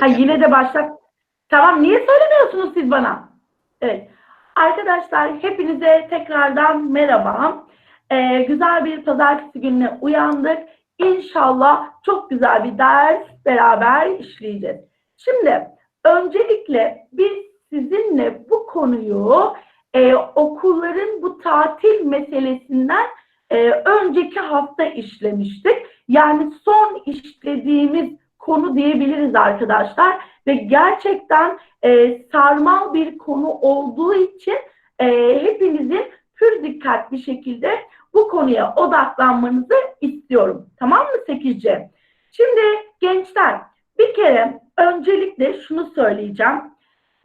Ha yine de başlat. Tamam niye söylemiyorsunuz siz bana? Evet. Arkadaşlar hepinize tekrardan merhaba. Ee, güzel bir pazartesi gününe uyandık. İnşallah çok güzel bir ders beraber işleyeceğiz. Şimdi öncelikle biz sizinle bu konuyu e, okulların bu tatil meselesinden e, önceki hafta işlemiştik. Yani son işlediğimiz konu diyebiliriz arkadaşlar ve gerçekten e, sarmal bir konu olduğu için e, hepinizin pür dikkat bir şekilde bu konuya odaklanmanızı istiyorum. Tamam mı 8C? Şimdi gençler bir kere öncelikle şunu söyleyeceğim.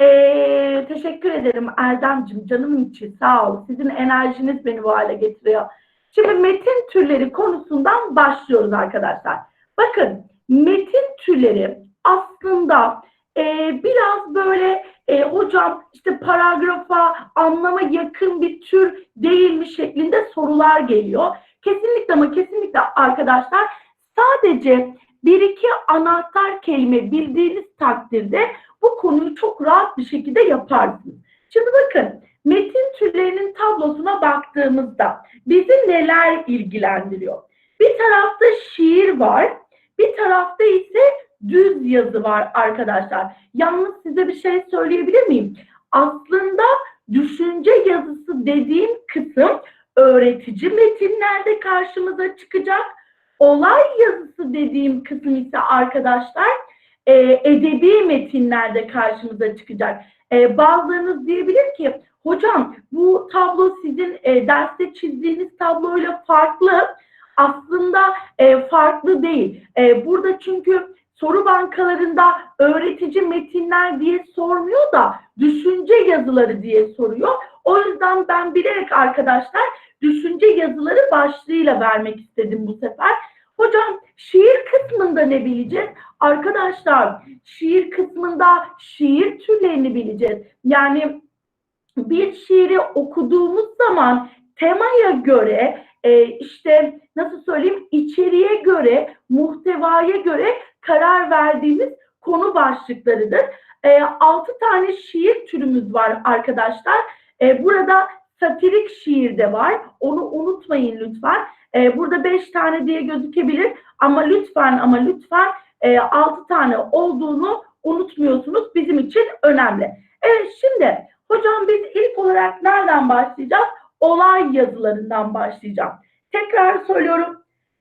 Ee, teşekkür ederim Erdemcim canım için sağ ol. Sizin enerjiniz beni bu hale getiriyor. Şimdi metin türleri konusundan başlıyoruz arkadaşlar. Bakın metin türleri aslında e, biraz böyle e, hocam işte paragrafa anlama yakın bir tür değil mi şeklinde sorular geliyor. Kesinlikle ama kesinlikle arkadaşlar sadece bir iki anahtar kelime bildiğiniz takdirde bu konuyu çok rahat bir şekilde yaparsınız. Şimdi bakın metin türlerinin tablosuna baktığımızda bizi neler ilgilendiriyor? Bir tarafta şiir var, bir tarafta ise düz yazı var arkadaşlar. Yalnız size bir şey söyleyebilir miyim? Aslında düşünce yazısı dediğim kısım öğretici metinlerde karşımıza çıkacak. Olay yazısı dediğim kısım ise arkadaşlar e, edebi metinlerde karşımıza çıkacak. E, bazılarınız diyebilir ki hocam bu tablo sizin e, derste çizdiğiniz tabloyla farklı. Aslında e, farklı değil. E, burada çünkü soru bankalarında öğretici metinler diye sormuyor da düşünce yazıları diye soruyor. O yüzden ben bilerek arkadaşlar düşünce yazıları başlığıyla vermek istedim bu sefer. Hocam şiir kısmında ne bileceğiz? Arkadaşlar şiir kısmında şiir türlerini bileceğiz. Yani bir şiiri okuduğumuz zaman temaya göre e, işte nasıl söyleyeyim içeriğe göre muhtevaya göre karar verdiğimiz konu başlıklarıdır. E, 6 tane şiir türümüz var arkadaşlar. E, burada satirik şiir de var. Onu unutmayın lütfen. E, burada 5 tane diye gözükebilir ama lütfen ama lütfen e, 6 tane olduğunu unutmuyorsunuz. Bizim için önemli. Evet şimdi hocam biz ilk olarak nereden başlayacağız? Olay yazılarından başlayacağım. Tekrar söylüyorum.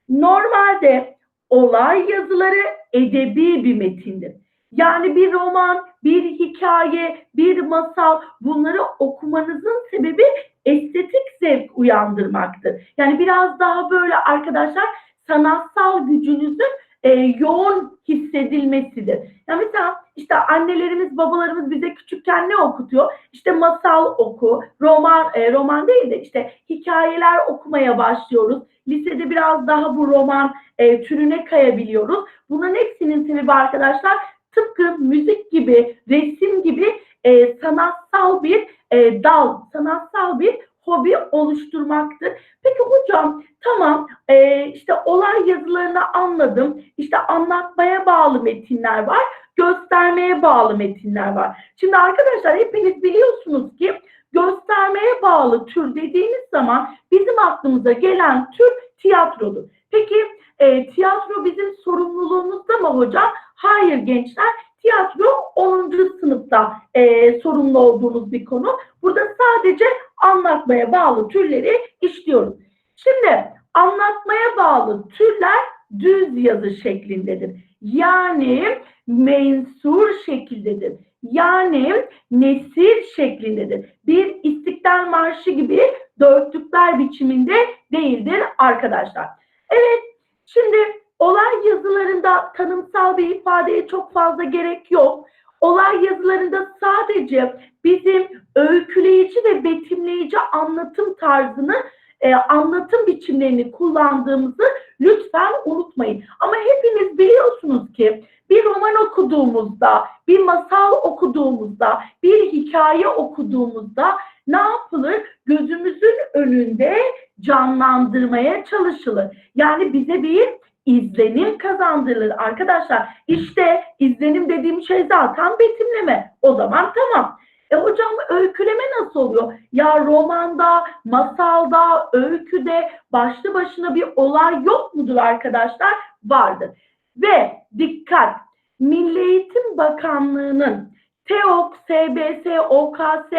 Normalde olay yazıları edebi bir metindir. Yani bir roman, bir hikaye, bir masal bunları okumanızın sebebi estetik zevk uyandırmaktır. Yani biraz daha böyle arkadaşlar sanatsal gücünüzün e, yoğun hissedilmesidir. Yani mesela işte annelerimiz, babalarımız bize küçükken ne okutuyor? İşte masal oku, roman, e, roman değil de işte hikayeler okumaya başlıyoruz. Lisede biraz daha bu roman e, türüne kayabiliyoruz. Bunların hepsinin sebebi arkadaşlar tıpkı müzik gibi, resim gibi e, sanatsal bir e, dal, sanatsal bir hobi oluşturmaktır. Peki hocam tamam e, işte olay yazılarını anladım. İşte anlatmaya bağlı metinler var. Göstermeye bağlı metinler var. Şimdi arkadaşlar hepiniz biliyorsunuz ki göstermeye bağlı tür dediğimiz zaman bizim aklımıza gelen tür tiyatrodur. Peki e, tiyatro bizim sorumluluğumuzda mı hocam? Hayır gençler. Tiyatro 10. sınıfta e, sorumlu olduğunuz bir konu. Burada sadece anlatmaya bağlı türleri işliyoruz. Şimdi anlatmaya bağlı türler düz yazı şeklindedir. Yani mensur şekildedir. Yani nesir şeklindedir. Bir istiklal marşı gibi dörtlükler biçiminde değildir arkadaşlar. Evet şimdi olay yazılarında tanımsal bir ifadeye çok fazla gerek yok. Olay yazılarında sadece bizim öyküleyici ve betimleyici anlatım tarzını, e, anlatım biçimlerini kullandığımızı lütfen unutmayın. Ama hepiniz biliyorsunuz ki bir roman okuduğumuzda, bir masal okuduğumuzda, bir hikaye okuduğumuzda ne yapılır? Gözümüzün önünde canlandırmaya çalışılır. Yani bize bir izlenim kazandırılır arkadaşlar. İşte izlenim dediğim şey zaten betimleme. O zaman tamam. E hocam öyküleme nasıl oluyor? Ya romanda, masalda, öyküde başlı başına bir olay yok mudur arkadaşlar? Vardır. Ve dikkat! Milli Eğitim Bakanlığı'nın TEOK, SBS, OKS,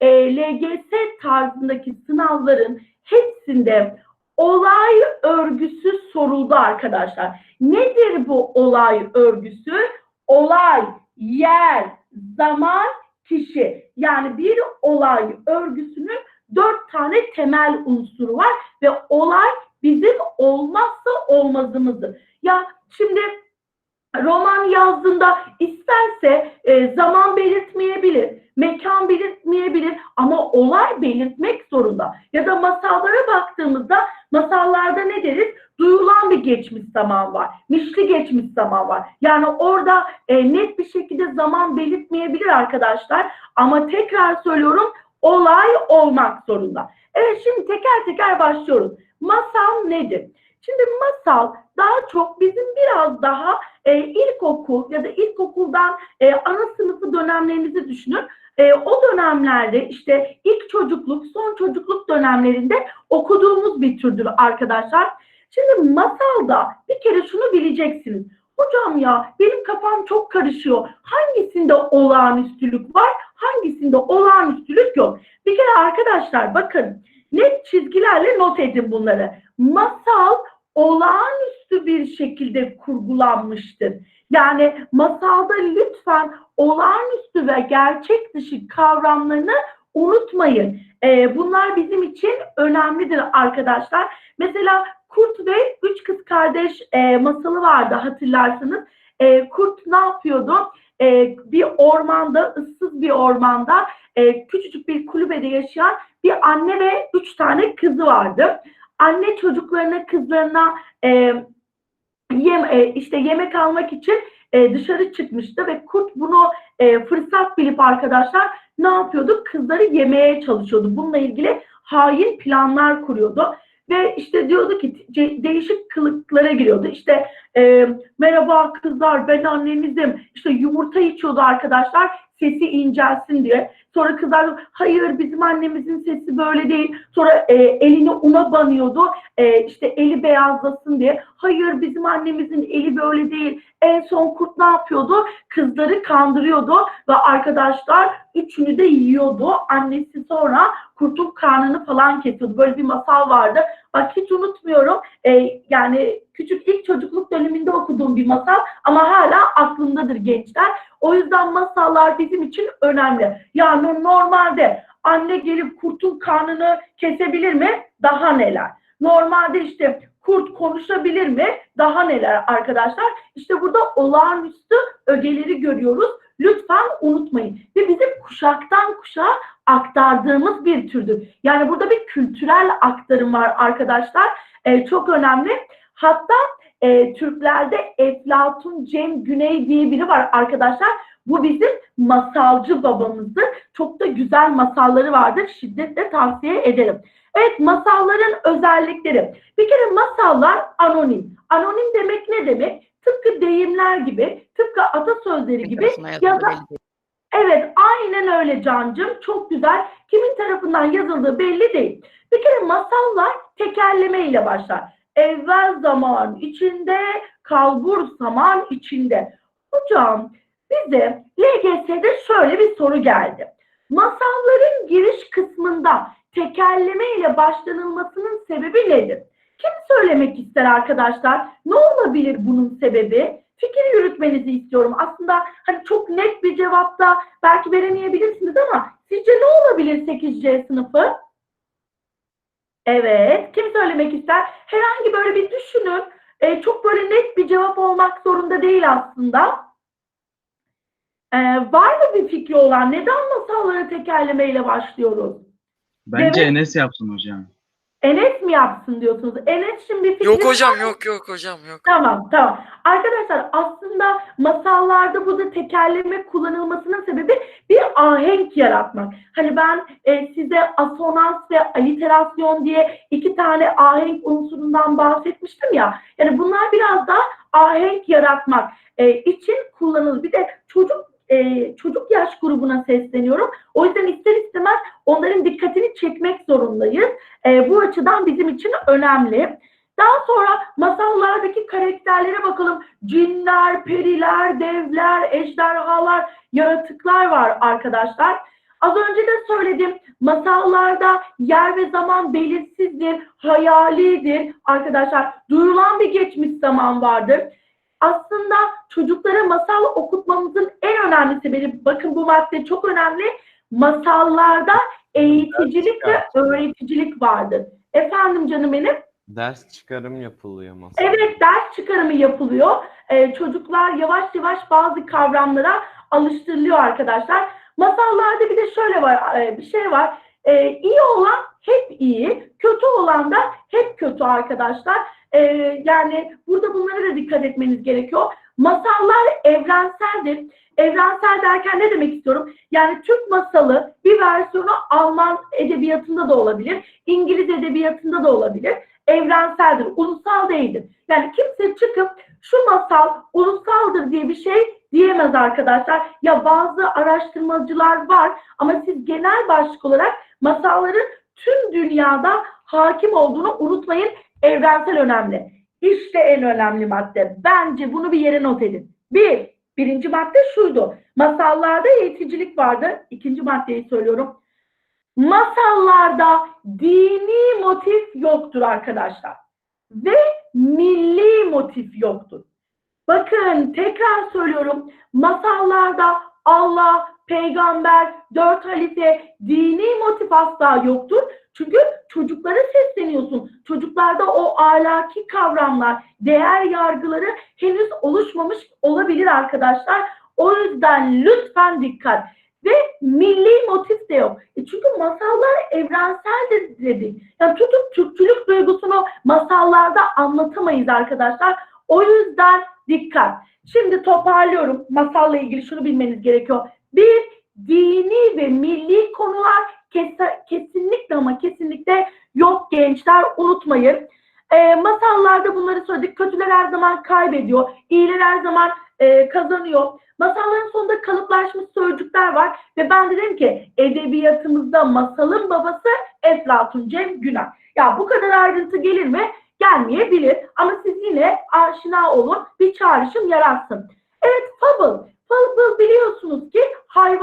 e, LGS tarzındaki sınavların hepsinde olay örgüsü soruldu arkadaşlar. Nedir bu olay örgüsü? Olay, yer, zaman, kişi. Yani bir olay örgüsünün dört tane temel unsuru var ve olay bizim olmazsa olmazımızdır. Ya şimdi roman yazdığında isterse e, zaman belirtmeyebilir, mekan belirtmeyebilir ama olay belirtmek zorunda. Ya da masallara baktığımızda masallarda ne deriz? Duyulan bir geçmiş zaman var, mişli geçmiş zaman var. Yani orada e, net bir şekilde zaman belirtmeyebilir arkadaşlar ama tekrar söylüyorum olay olmak zorunda. Evet şimdi teker teker başlıyoruz. Masal nedir? Şimdi masal daha çok bizim biraz daha e, ilkokul ya da ilkokuldan e, ana sınıfı dönemlerinizi düşünün. E, o dönemlerde işte ilk çocukluk, son çocukluk dönemlerinde okuduğumuz bir türdür arkadaşlar. Şimdi masalda bir kere şunu bileceksiniz. Hocam ya benim kafam çok karışıyor. Hangisinde olağanüstülük var, hangisinde olağanüstülük yok? Bir kere arkadaşlar bakın net çizgilerle not edin bunları. Masal olağanüstü bir şekilde kurgulanmıştır. Yani masalda lütfen olağanüstü ve gerçek dışı kavramlarını unutmayın. Ee, bunlar bizim için önemlidir arkadaşlar. Mesela Kurt ve Üç Kız Kardeş e, masalı vardı hatırlarsanız. E, Kurt ne yapıyordu? E, bir ormanda, ıssız bir ormanda e, küçücük bir kulübede yaşayan bir anne ve üç tane kızı vardı. Anne çocuklarına, kızlarına e, yem, e, işte yemek almak için e, dışarı çıkmıştı ve kurt bunu e, fırsat bilip arkadaşlar ne yapıyordu? Kızları yemeye çalışıyordu. Bununla ilgili hain planlar kuruyordu ve işte diyordu ki değişik kılıklara giriyordu. İşte e, merhaba kızlar ben annenizim. İşte yumurta içiyordu arkadaşlar sesi incelsin diye. Sonra kızlar hayır bizim annemizin sesi böyle değil. Sonra e, elini una banıyordu. E, işte eli beyazlasın diye. Hayır bizim annemizin eli böyle değil. En son kurt ne yapıyordu? Kızları kandırıyordu ve arkadaşlar üçünü de yiyordu. Annesi sonra kurtun karnını falan kesiyordu. Böyle bir masal vardı. Bak hiç unutmuyorum. E, yani küçük ilk çocukluk döneminde okuduğum bir masal ama hala aklımdadır gençler. O yüzden masallar bizim için önemli. Yani normalde anne gelip kurtun karnını kesebilir mi? Daha neler. Normalde işte kurt konuşabilir mi? Daha neler arkadaşlar. İşte burada olağanüstü ögeleri görüyoruz. Lütfen unutmayın. Ve bizim kuşaktan kuşağa aktardığımız bir türdür. Yani burada bir kültürel aktarım var arkadaşlar. Ee, çok önemli. Hatta e, Türklerde Eflatun Cem Güney diye biri var arkadaşlar. Bu bizim masalcı babamızdır. Çok da güzel masalları vardır. Şiddetle tavsiye ederim. Evet masalların özellikleri. Bir kere masallar anonim. Anonim demek ne demek? Tıpkı deyimler gibi, tıpkı atasözleri gibi Etrafına Evet, aynen öyle Cancım. Çok güzel. Kimin tarafından yazıldığı belli değil. Bir kere masallar tekerleme ile başlar. Evvel zaman içinde, kalbur zaman içinde. Hocam bize LGS'de şöyle bir soru geldi. Masalların giriş kısmında tekerleme ile başlanılmasının sebebi nedir? Kim söylemek ister arkadaşlar? Ne olabilir bunun sebebi? Fikir yürütmenizi istiyorum. Aslında hani çok net bir cevapta belki veremeyebilirsiniz ama sizce ne olabilir 8C sınıfı? Evet. Kim söylemek ister? Herhangi böyle bir düşünün. Ee, çok böyle net bir cevap olmak zorunda değil aslında. Ee, var mı bir fikri olan? Neden masallara tekerlemeyle başlıyoruz? Bence Evet. Enes yapsın hocam. Enes mi yapsın diyorsunuz? Enes şimdi fikri Yok hocam yok yok hocam yok. Tamam tamam. Arkadaşlar aslında masallarda burada tekerleme kullanılmasının sebebi bir ahenk yaratmak. Hani ben e, size asonans ve aliterasyon diye iki tane ahenk unsurundan bahsetmiştim ya. Yani bunlar biraz da ahenk yaratmak e, için kullanılır. Bir de çocuk e, çocuk yaş grubuna sesleniyorum. O yüzden ister istemez onların dikkatini çekmek zorundayız. E, bu açıdan bizim için önemli. Daha sonra masallardaki karakterlere bakalım. Cinler, periler, devler, ejderhalar, yaratıklar var arkadaşlar. Az önce de söyledim. Masallarda yer ve zaman belirsizdir, hayalidir arkadaşlar. Duyulan bir geçmiş zaman vardır. Aslında çocuklara masal okutmamızın en önemli sebebi, bakın bu madde çok önemli. Masallarda eğiticilik ve öğreticilik vardır. Efendim canım benim? Ders çıkarım yapılıyor masada. Evet ders çıkarımı yapılıyor. Ee, çocuklar yavaş yavaş bazı kavramlara alıştırılıyor arkadaşlar. Masallarda bir de şöyle var e, bir şey var. Ee, iyi olan hep iyi, kötü olan da hep kötü arkadaşlar. Ee, yani burada bunlara da dikkat etmeniz gerekiyor. Masallar evrenseldir. Evrensel derken ne demek istiyorum? Yani Türk masalı bir versiyonu Alman edebiyatında da olabilir, İngiliz edebiyatında da olabilir evrenseldir, ulusal değildir. Yani kimse çıkıp şu masal ulusaldır diye bir şey diyemez arkadaşlar. Ya bazı araştırmacılar var ama siz genel başlık olarak masalların tüm dünyada hakim olduğunu unutmayın. Evrensel önemli. İşte en önemli madde. Bence bunu bir yere not edin. Bir, birinci madde şuydu. Masallarda eğiticilik vardı. İkinci maddeyi söylüyorum. Masallarda dini motif yoktur arkadaşlar. Ve milli motif yoktur. Bakın tekrar söylüyorum. Masallarda Allah, peygamber, dört halife, dini motif asla yoktur. Çünkü çocuklara sesleniyorsun. Çocuklarda o ahlaki kavramlar, değer yargıları henüz oluşmamış olabilir arkadaşlar. O yüzden lütfen dikkat ve milli motif de yok. E çünkü masallar evrenseldir dedik. Yani tutup Türkçülük duygusunu masallarda anlatamayız arkadaşlar. O yüzden dikkat. Şimdi toparlıyorum. Masalla ilgili şunu bilmeniz gerekiyor. Bir, dini ve milli konular kes- kesinlikle ama kesinlikle yok gençler unutmayın. E, masallarda bunları söyledik. Kötüler her zaman kaybediyor. İyiler her zaman e, kazanıyor. Masalların sonunda kalıplaşmış sözcükler var ve ben dedim ki edebiyatımızda masalın babası Eflatun Cem Güner. Ya bu kadar ayrıntı gelir mi? Gelmeyebilir ama siz yine aşina olun bir çağrışım yaratsın. Evet fable. Fable biliyorsunuz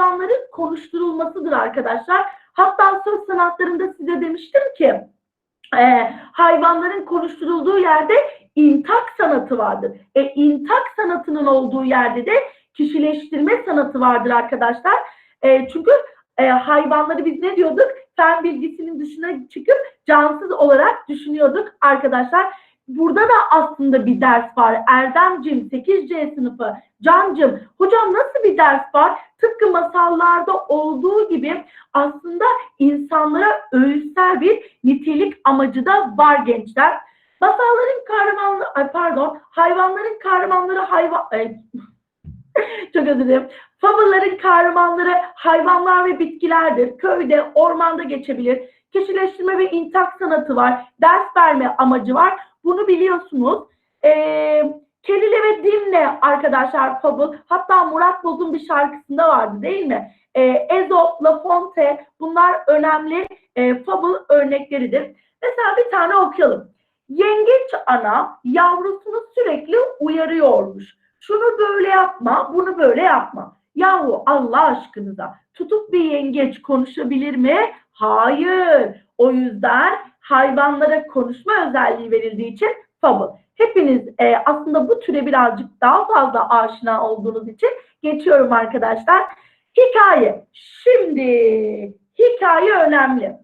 hayvanların konuşturulmasıdır arkadaşlar. Hatta söz sanatlarında size demiştim ki e, hayvanların konuşturulduğu yerde intak sanatı vardır. E, intak sanatının olduğu yerde de kişileştirme sanatı vardır arkadaşlar. E, çünkü e, hayvanları biz ne diyorduk? Fen bilgisinin dışına çıkıp cansız olarak düşünüyorduk arkadaşlar. Burada da aslında bir ders var. Erdemcim 8C sınıfı. Cancım hocam nasıl bir ders var? Tıpkı masallarda olduğu gibi aslında insanlara öğütsel bir nitelik amacı da var gençler. Masalların kahramanları, pardon, hayvanların kahramanları hayvan... ay, Çok özür dilerim. Fable'ların kahramanları hayvanlar ve bitkilerdir. Köyde, ormanda geçebilir. Kişileştirme ve intak sanatı var. Ders verme amacı var. Bunu biliyorsunuz. Ee, Kelile ve Dimle arkadaşlar Fable. Hatta Murat Boz'un bir şarkısında vardı değil mi? Ee, Ezop, La Fonte bunlar önemli e, Fable örnekleridir. Mesela bir tane okuyalım. Yengeç ana yavrusunu sürekli uyarıyormuş. Şunu böyle yapma, bunu böyle yapma. Yahu Allah aşkınıza tutup bir yengeç konuşabilir mi? Hayır. O yüzden hayvanlara konuşma özelliği verildiği için fable. Hepiniz e, aslında bu türe birazcık daha fazla aşina olduğunuz için geçiyorum arkadaşlar. Hikaye. Şimdi hikaye önemli.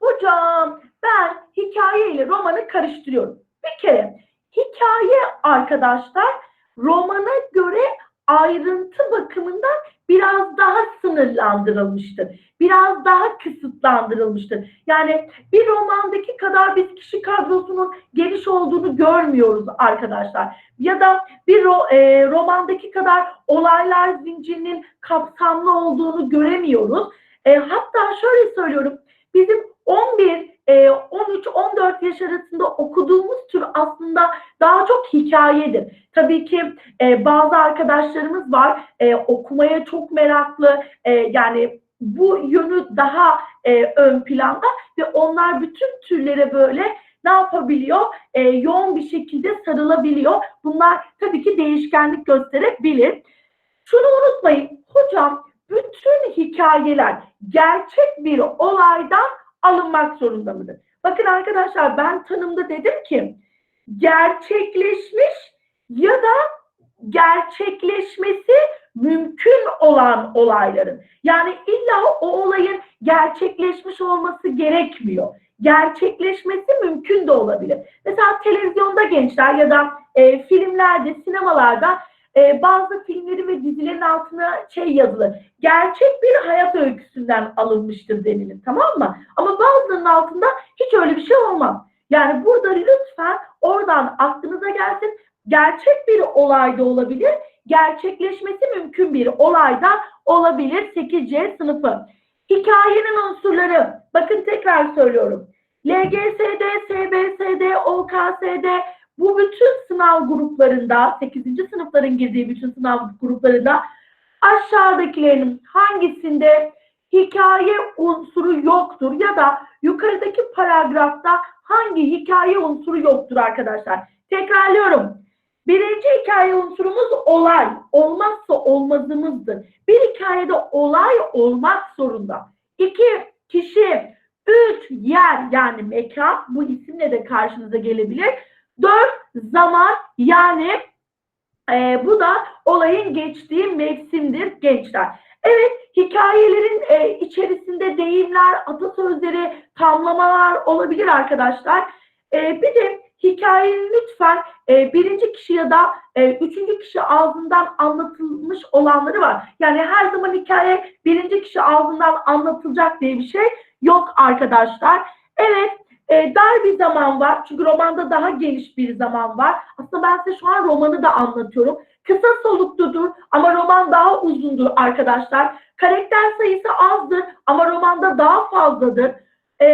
Hocam ben hikaye ile romanı karıştırıyorum. Bir kere hikaye arkadaşlar romana göre ayrıntı bakımından biraz daha sınırlandırılmıştır. Biraz daha kısıtlandırılmıştır. Yani bir romandaki kadar biz kişi kadrosunun geniş olduğunu görmüyoruz arkadaşlar. Ya da bir e, romandaki kadar olaylar zincirinin kapsamlı olduğunu göremiyoruz. E, hatta şöyle söylüyorum. Bizim 11, e, 13, 14 yaş arasında okuduğumuz tür aslında daha çok hikayedir. Tabii ki e, bazı arkadaşlarımız var e, okumaya çok meraklı e, yani bu yönü daha e, ön planda ve onlar bütün türlere böyle ne yapabiliyor? E, yoğun bir şekilde sarılabiliyor. Bunlar tabii ki değişkenlik gösterebilir. Şunu unutmayın, hocam bütün hikayeler gerçek bir olaydan alınmak zorunda mıdır? Bakın arkadaşlar ben tanımda dedim ki gerçekleşmiş ya da gerçekleşmesi mümkün olan olayların. Yani illa o olayın gerçekleşmiş olması gerekmiyor. Gerçekleşmesi mümkün de olabilir. Mesela televizyonda gençler ya da e, filmlerde, sinemalarda e, bazı filmlerin ve dizilerin altına şey yazılır. Gerçek bir hayat öyküsünden alınmıştır denilir tamam mı? Ama bazılarının altında hiç öyle bir şey olmaz. Yani burada lütfen oradan aklınıza gelsin. Gerçek bir olay da olabilir. Gerçekleşmesi mümkün bir olay da olabilir 8C sınıfı. Hikayenin unsurları. Bakın tekrar söylüyorum. LGS'de, SBS'de, OKS'de bu bütün sınav gruplarında, 8. sınıfların girdiği bütün sınav gruplarında aşağıdakilerin hangisinde hikaye unsuru yoktur ya da yukarıdaki paragrafta hangi hikaye unsuru yoktur arkadaşlar? Tekrarlıyorum. Birinci hikaye unsurumuz olay. Olmazsa olmazımızdır. Bir hikayede olay olmak zorunda. İki, kişi. Üç, yer yani mekan. Bu isimle de karşınıza gelebilir. Dört, zaman yani e, bu da olayın geçtiği mevsimdir gençler. Evet, hikayelerin e, içerisinde deyimler, atasözleri, tamlamalar olabilir arkadaşlar. E, bir de hikayenin lütfen e, birinci kişi ya da e, üçüncü kişi ağzından anlatılmış olanları var. Yani her zaman hikaye birinci kişi ağzından anlatılacak diye bir şey yok arkadaşlar. Evet, e, dar bir zaman var. Çünkü romanda daha geniş bir zaman var. Aslında ben size şu an romanı da anlatıyorum. Kısa solukludur ama roman daha uzundur arkadaşlar. Karakter sayısı azdır ama romanda daha fazladır. E,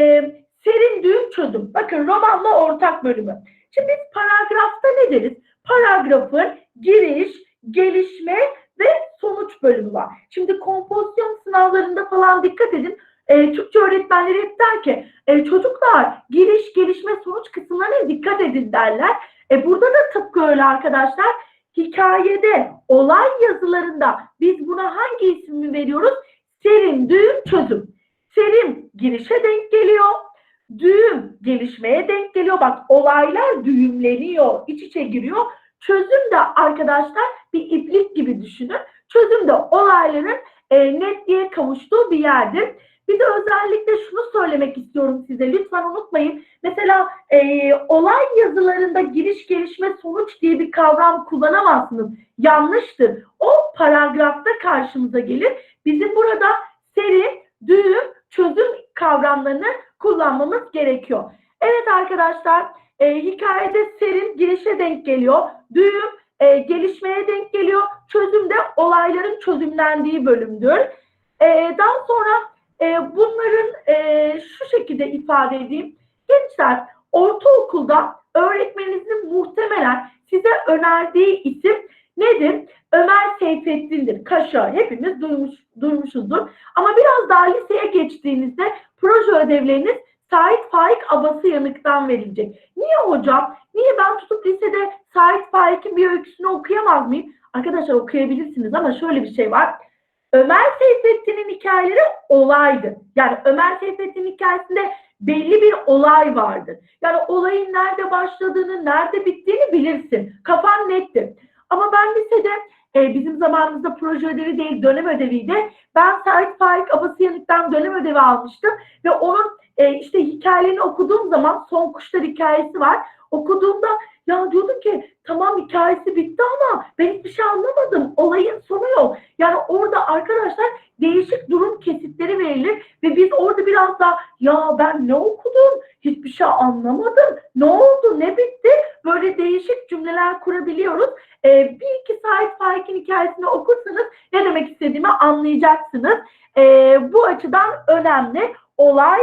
serin düğüm çözüm. Bakın romanla ortak bölümü. Şimdi biz paragrafta ne deriz? Paragrafın giriş, gelişme ve sonuç bölümü var. Şimdi kompozisyon sınavlarında falan dikkat edin. E, Türkçe öğretmenleri hep der ki e, çocuklar giriş, gelişme, sonuç kısımlarına dikkat edin derler. E, burada da tıpkı öyle arkadaşlar. Hikayede, olay yazılarında biz buna hangi ismi veriyoruz? Serim, düğüm, çözüm. Serim girişe denk geliyor. Düğüm gelişmeye denk geliyor. Bak olaylar düğümleniyor, iç içe giriyor. Çözüm de arkadaşlar bir iplik gibi düşünün. Çözüm de olayların e, netliğe kavuştuğu bir yerdir. Bir de özellikle şunu söylemek istiyorum size. Lütfen unutmayın. Mesela e, olay yazılarında giriş, gelişme, sonuç diye bir kavram kullanamazsınız. Yanlıştır. O paragrafta karşımıza gelir. Bizim burada seri, düğüm, çözüm kavramlarını kullanmamız gerekiyor. Evet arkadaşlar, e, hikayede serin girişe denk geliyor. Düğüm e, gelişmeye denk geliyor. Çözüm de olayların çözümlendiği bölümdür. E, daha sonra e, bunların e, şu şekilde ifade edeyim. Gençler ortaokulda öğretmeninizin muhtemelen size önerdiği isim nedir? Ömer Seyfettin'dir. Kaşa hepimiz duymuş, duymuşuzdur. Ama biraz daha liseye geçtiğinizde proje ödevleriniz Sait Faik Abası Yanık'tan verilecek. Niye hocam? Niye ben tutup lisede Sait Faik'in bir öyküsünü okuyamaz mıyım? Arkadaşlar okuyabilirsiniz ama şöyle bir şey var. Ömer Seyfettin'in hikayeleri olaydı. Yani Ömer Seyfettin'in hikayesinde belli bir olay vardır. Yani olayın nerede başladığını, nerede bittiğini bilirsin. Kafan nettir. Ama ben lisede e, bizim zamanımızda proje ödevi değil dönem ödeviydi. Ben Sait Faik Abasıyanık'tan dönem ödevi almıştım ve onun e, işte hikayelerini okuduğum zaman Son Kuşlar hikayesi var. Okuduğumda Ya diyordum ki tamam hikayesi bitti ama ben hiçbir şey anlamadım. Olayın sonu yok. Yani orada arkadaşlar değişik durum kesitleri verilir ve biz orada biraz daha ya ben ne okudum? Hiçbir şey anlamadım. Ne oldu? Ne bitti? Böyle değişik cümleler kurabiliyoruz. Ee, bir iki Sait Faik'in hikayesini okursanız ne demek istediğimi anlayacaksınız. Ee, bu açıdan önemli. Olay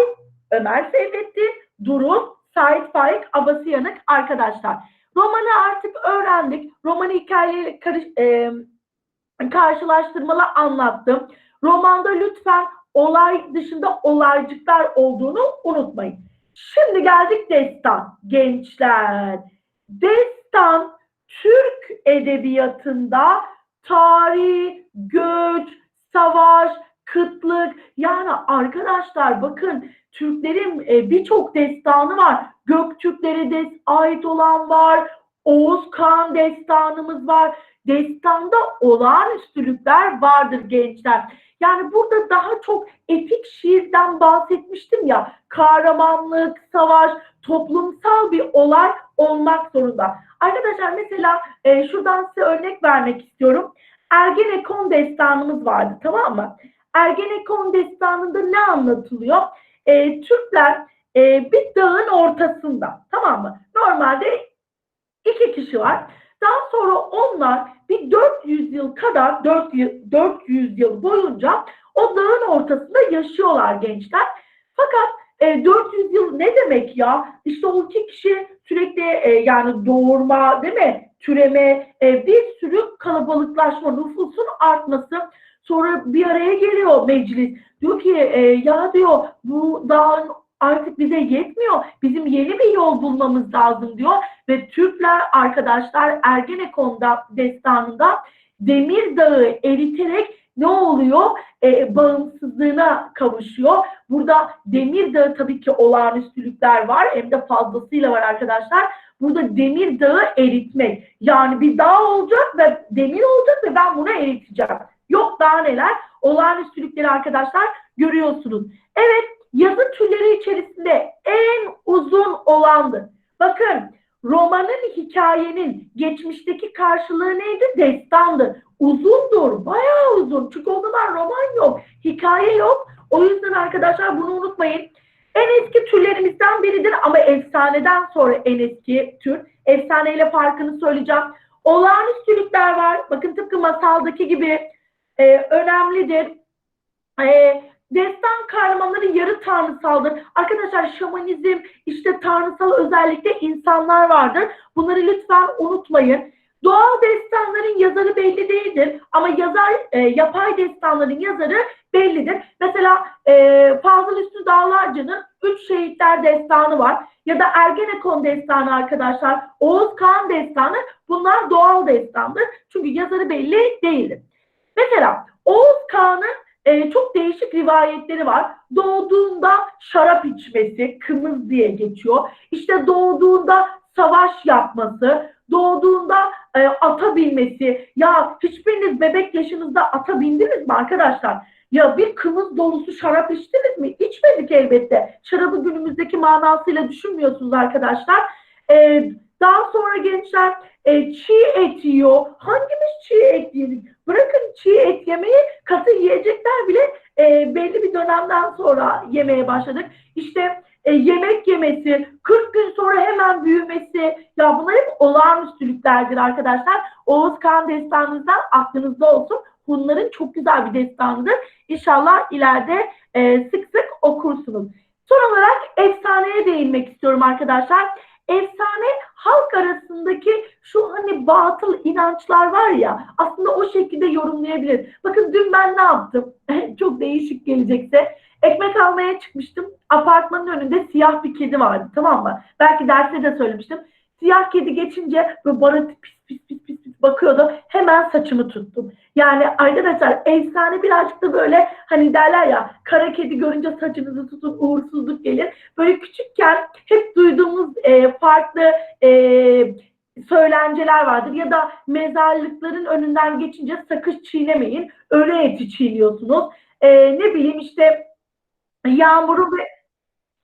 Ömer Seyfettin, durum Sait Faik, Abası Yanık arkadaşlar. Romanı artık öğrendik. Romanı hikayeyle karış, e, karşılaştırmalı anlattım. Romanda lütfen olay dışında olaycıklar olduğunu unutmayın. Şimdi geldik destan. Gençler, destan Türk edebiyatında tarih, göç, savaş, kıtlık yani arkadaşlar bakın Türklerin e, birçok destanı var. Göktürklere des ait olan var. Oğuz Kağan destanımız var. Destanda olağanüstülükler vardır gençler. Yani burada daha çok epik şiirden bahsetmiştim ya. Kahramanlık, savaş, toplumsal bir olay olmak zorunda. Arkadaşlar mesela e, şuradan size örnek vermek istiyorum. Ergenekon destanımız vardı tamam mı? Ergenekon destanında ne anlatılıyor? E, Türkler e, bir dağın ortasında tamam mı? Normalde iki kişi var. Daha sonra onlar bir 400 yıl kadar 400, 400 yıl boyunca o dağın ortasında yaşıyorlar gençler. Fakat e, 400 yıl ne demek ya? İşte o iki kişi sürekli e, yani doğurma değil mi? Türeme, e, bir sürü kalabalıklaşma, nüfusun artması. Sonra bir araya geliyor meclis. Diyor ki e, ya diyor bu dağın artık bize yetmiyor. Bizim yeni bir yol bulmamız lazım diyor. Ve Türkler arkadaşlar Ergenekon'da destanında Demir Dağı eriterek ne oluyor? E, bağımsızlığına kavuşuyor. Burada Demir Dağı tabii ki olağanüstülükler var. Hem de fazlasıyla var arkadaşlar. Burada Demir Dağı eritmek. Yani bir dağ olacak ve demir olacak ve ben bunu eriteceğim. Yok daha neler? Olağanüstülükleri arkadaşlar görüyorsunuz. Evet yazı türleri içerisinde en uzun olandı. Bakın romanın hikayenin geçmişteki karşılığı neydi? Destandı. Uzundur, bayağı uzun. Çünkü o zaman roman yok, hikaye yok. O yüzden arkadaşlar bunu unutmayın. En eski türlerimizden biridir ama efsaneden sonra en eski tür. Efsaneyle farkını söyleyeceğim. Olağanüstülükler var. Bakın tıpkı masaldaki gibi e, önemlidir. E, destan kahramanları yarı tanrısaldır. Arkadaşlar şamanizm işte tanrısal özellikle insanlar vardır. Bunları lütfen unutmayın. Doğal destanların yazarı belli değildir ama yazar e, yapay destanların yazarı bellidir. Mesela e, Fazıl Üstü Dağlarcı'nın Üç Şehitler Destanı var. Ya da Ergenekon Destanı arkadaşlar. Oğuz Kağan Destanı bunlar doğal destandır. Çünkü yazarı belli değildir. Mesela Oğuz Kağan'ın e, çok değişik rivayetleri var. Doğduğunda şarap içmesi, kımız diye geçiyor. İşte doğduğunda savaş yapması, doğduğunda e, ata binmesi. Ya hiçbiriniz bebek yaşınızda ata bindiniz mi arkadaşlar? Ya bir kımız dolusu şarap içtiniz mi? İçmedik elbette. Şarabı günümüzdeki manasıyla düşünmüyorsunuz arkadaşlar. E, daha sonra gençler e, çiğ et yiyor. Hangimiz çiğ et yedik? Bırakın çiğ et yemeyi, katı yiyecekler bile e, belli bir dönemden sonra yemeye başladık. İşte e, yemek yemesi, 40 gün sonra hemen büyümesi, ya bunlar hep olağanüstülüklerdir arkadaşlar. Oğuz Kağan destanınızdan aklınızda olsun. Bunların çok güzel bir destanıdır. İnşallah ileride e, sık sık okursunuz. Son olarak efsaneye değinmek istiyorum arkadaşlar. Efsane halk arasındaki şu hani batıl inançlar var ya aslında o şekilde yorumlayabilir. Bakın dün ben ne yaptım? Çok değişik gelecekse. Ekmek almaya çıkmıştım. Apartmanın önünde siyah bir kedi vardı tamam mı? Belki derste de söylemiştim. Siyah kedi geçince böyle bana pis pis pis pis bakıyordu. Hemen saçımı tuttum. Yani arkadaşlar efsane birazcık da böyle hani derler ya kara kedi görünce saçınızı tutun uğursuzluk gelir. Böyle küçükken hep duyduğumuz e, farklı e, söylenceler vardır. Ya da mezarlıkların önünden geçince sakız çiğnemeyin. Ölü eti çiğniyorsunuz. E, ne bileyim işte yağmuru ve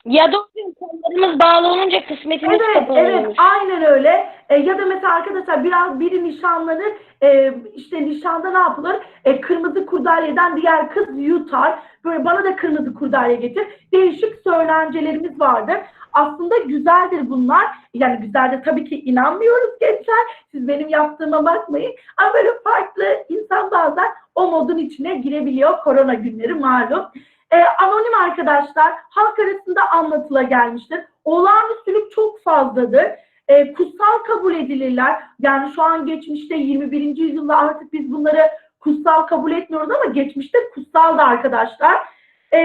Ya da kollarımız bağlı olunca kısmetimiz Evet, kapalı evet, aynen öyle. E, ya da mesela arkadaşlar biraz biri nişanlanır, e, işte nişanda ne yapılır? E, kırmızı kurdeleden diğer kız yutar. Böyle bana da kırmızı kurdele getir. Değişik söylencelerimiz vardır. Aslında güzeldir bunlar. Yani güzeldir tabii ki inanmıyoruz gençler. Siz benim yaptığıma bakmayın. Ama böyle farklı insan bazen o modun içine girebiliyor. Korona günleri malum. E, anonim arkadaşlar halk arasında anlatıla gelmiştir. Olağanüstülük çok fazladır. E, kutsal kabul edilirler. Yani şu an geçmişte 21. yüzyılda artık biz bunları kutsal kabul etmiyoruz ama geçmişte kutsaldı arkadaşlar. E,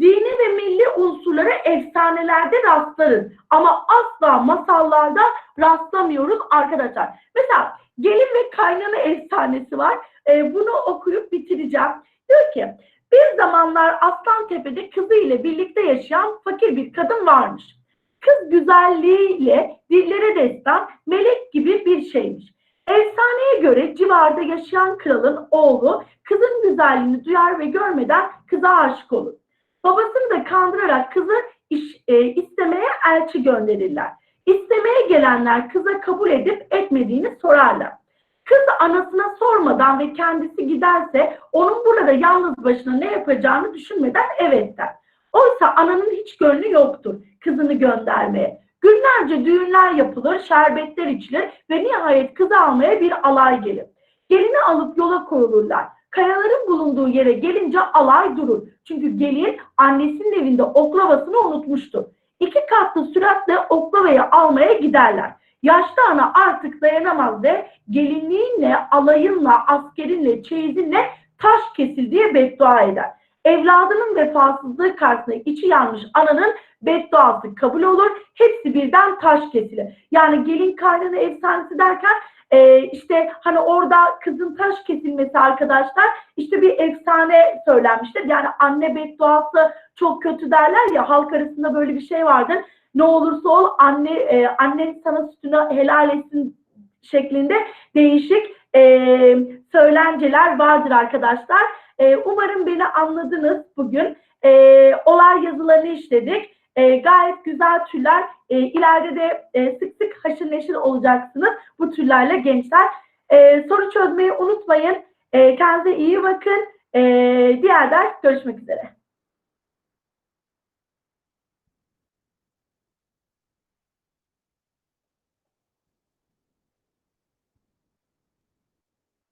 dini ve milli unsurlara efsanelerde rastlarız. Ama asla masallarda rastlamıyoruz arkadaşlar. Mesela gelin ve kaynana efsanesi var. E, bunu okuyup bitireceğim. Diyor ki bir zamanlar Aslantepe'de kızı ile birlikte yaşayan fakir bir kadın varmış. Kız güzelliğiyle dillere destan melek gibi bir şeymiş. Efsaneye göre civarda yaşayan kralın oğlu kızın güzelliğini duyar ve görmeden kıza aşık olur. Babasını da kandırarak kızı iş- e, istemeye elçi gönderirler. İstemeye gelenler kıza kabul edip etmediğini sorarlar. Kız anasına sormadan ve kendisi giderse onun burada yalnız başına ne yapacağını düşünmeden evet der. Oysa ananın hiç gönlü yoktur kızını göndermeye. Günlerce düğünler yapılır, şerbetler içilir ve nihayet kızı almaya bir alay gelir. Gelini alıp yola koyulurlar. Kayaların bulunduğu yere gelince alay durur. Çünkü gelin annesinin evinde oklavasını unutmuştur. İki katlı süratle oklavayı almaya giderler. Yaşlı ana artık dayanamaz ve gelinliğinle, alayınla, askerinle, çeyizinle taş kesil diye beddua eder. Evladının vefasızlığı karşısında içi yanmış ananın bedduası kabul olur. Hepsi birden taş kesilir. Yani gelin kaynana efsanesi derken e, işte hani orada kızın taş kesilmesi arkadaşlar işte bir efsane söylenmiştir. Yani anne bedduası çok kötü derler ya halk arasında böyle bir şey vardır. Ne olursa ol anne e, annen sana sütünü helal etsin şeklinde değişik e, söylenceler vardır arkadaşlar. E, umarım beni anladınız bugün. E, olay yazılarını işledik. E, gayet güzel türler. E, ileride de e, sık sık haşır neşir olacaksınız bu türlerle gençler. E, soru çözmeyi unutmayın. E, kendinize iyi bakın. E, diğer ders görüşmek üzere.